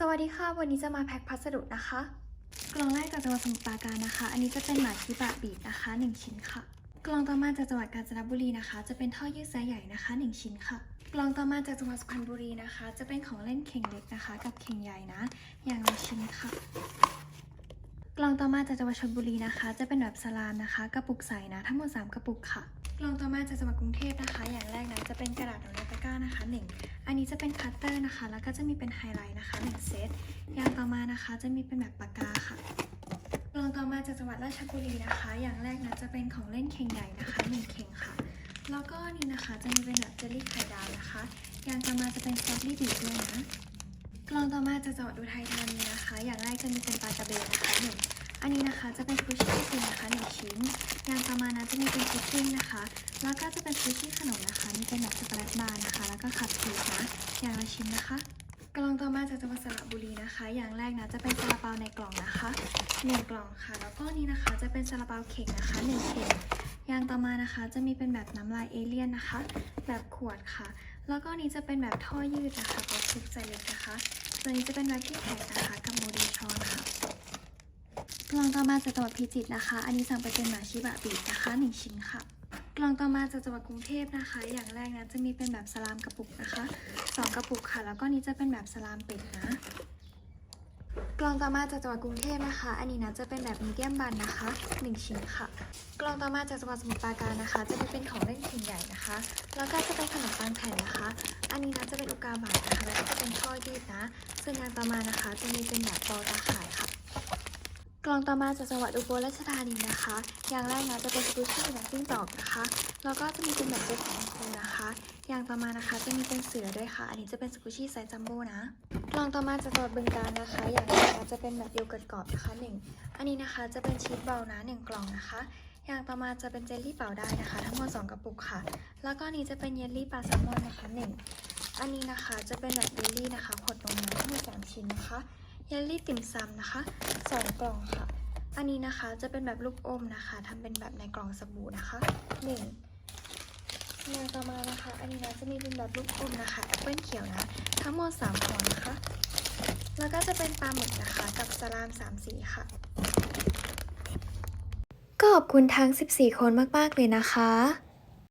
สวัสดีค่ะ วันนี้จะมาแพ็คพัสดุนะคะ กล่องแรกจากจังหวัดสมุทรปราการนะคะ อันนี้จะเป็นหมาชิบะบีบนะคะ 1 ชิ้นค่ะ กล่องต่อมาจากจังหวัดกาญจนบุรีนะคะ จะเป็นท่อยืดไซส์ใหญ่นะคะ 1 ชิ้นค่ะ กล่องต่อมาจากจังหวัดสุพรรณบุรีนะคะ จะเป็นของเล่นเข่งเล็กนะคะ กับเข่งใหญ่นะ อย่างละชิ้นค่ะ กล่องต่อมาจากจังหวัดชลบุรีนะคะ จะเป็นแบบสลามนะคะ กระปุกใสนะ ทั้งหมด3กระปุกค่ะ กล่องต่อมาจากจังหวัดกรุงเทพนะคะ อย่างแร จะเป็นกระดาษโนเนตะกร้านะคะ1อันนี้จะเป็นคัตเตอร์นะคะ แล้วก็จะมีเป็นไฮไลท์นะคะ1เซตอย่างต่อมานะคะ จะมีเป็นแบบปากกาค่ะกล่องต่อมาจากจังหวัดราชบุรีนะคะ อย่างแรกนะจะเป็นของเล่นเข่งใหญ่นะคะ1เข่งค่ะ แล้วก็นี่นะคะจะมีเป็นแบบเจลลี่ไข่ดาวนะคะ อย่างต่อมาจะเป็นสตรอเบอรี่บีบด้วยนะกล่องต่อมาจากจังหวัดอุทัยธานีนะคะ อย่างแรกจะมีเป็นปลากระเบนนะคะหนึ่งอันนี้นะคะจะเป็นคุชชี่งนะคะหนึ่งชิ้น อย่างต่อมานะจะมีเป็นคุชชี่นะคะ แล้วก็จะเป็นคุชชี่ข เป็นแบาร์นะคะ แล้วก็คัพเค้กนะ อย่างละชิ้นนะคะกล่องต่อมาจากจังหวัดสระบุรีนะคะ อย่างแรกนะจะเป็นซาลาเปาในกล่องนะคะหนึ่งกล่องค่ะ แล้วก็นี่นะคะจะเป็นซาลาเปาเข่งนะคะหนึ่งเข่งอย่างต่อมานะคะ จะมีเป็นแบบน้ำลายเอเลี่ยนนะคะ แบบขวดค่ะ แล้วก็นี้จะเป็นแบบท่อยืดนะคะก็คลิปไซเล็กนะคะตัวนี้จะเป็นแบบที่แข็งนะคะกับโมดีช้อนค่ะกล่องต่อมาจากจังหวัดพิจิตรนะคะ อันนี้สั่งไปเป็นหมาชิบะบีบนะคะหนึ่งชิ้นค่ะ กล่องต่อมาจากจังหวัดกรุงเทพนะคะ อย่างแรกนะจะมีเป็นแบบสลามกระปุกนะคะสองกระปุกค่ะ แล้วก็นี้จะเป็นแบบสลามเป็ดนะ กล่องต่อมาจากจังหวัดกรุงเทพนะคะ อันนี้นะจะเป็นแบบมีเดียมบันนะคะหนึ่งชิ้นค่ะ กล่องต่อมาจากจังหวัดสมุทรปราการนะคะ จะมีเป็นของเล่นเข่งใหญ่นะคะ แล้วก็จะเป็นขนมปังแผ่นนะคะ อันนี้นะจะเป็นอุกาบาตนะคะ แล้วก็จะเป็นท่อยืดนะ ส่วนอย่างต่อมานะคะ จะมีเป็นแบบบอลตาข่ายค่ะ กล่องต่อมาจากจังหวัดอุบลราชธานีนะคะ อย่างแรกนะจะเป็นสกูชี่แบบจิ้งจอกนะคะ แล้วก็จะมีเป็นแบบเจ็ตของครูนะคะ อย่างต่อมานะคะจะมีเป็นเสือด้วยค่ะ อันนี้จะเป็นสกูชี่ไซส์จัมโบ้นะ กล่องต่อมาจากจังหวัดบึงกาฬนะคะ อย่างแรกนะจะเป็นแบบโยเกิร์ตกรอบนะคะหนึ่งอันนี้นะคะจะเป็นชีสเบลนะหนึ่งกล่องนะคะ อย่างต่อมาจะเป็นเจลลี่เป่าได้นะคะ ทั้งหมด2กระปุกค่ะ แล้วก็นนี้จะเป็นเยลลี่ปลาแซลมอนนะคะหนึ่งอันนี้นะคะจะเป็นแบบเยลลี่นะคะขวดนมนะทั้งหมดสามชิ้นนะคะ เยลลี่ติ่มซำนะคะสองกล่องค่ะ อันนี้นะคะจะเป็นแบบลูกอมนะคะทำเป็นแบบในกล่องสบู่นะคะหนึ่งางต่อมานะคะ อันนี้นะจะมีเป็นแบบลูกอมนะคะแอปเปิลเขียวนะ ทั้งหมด3ห่อนะคะ แล้วก็จะเป็นปลาหมึกนะคะ กับสลาม3สีค่ะ ก็ขอบคุณทั้ง 14 คนมาก ๆ เลยนะคะ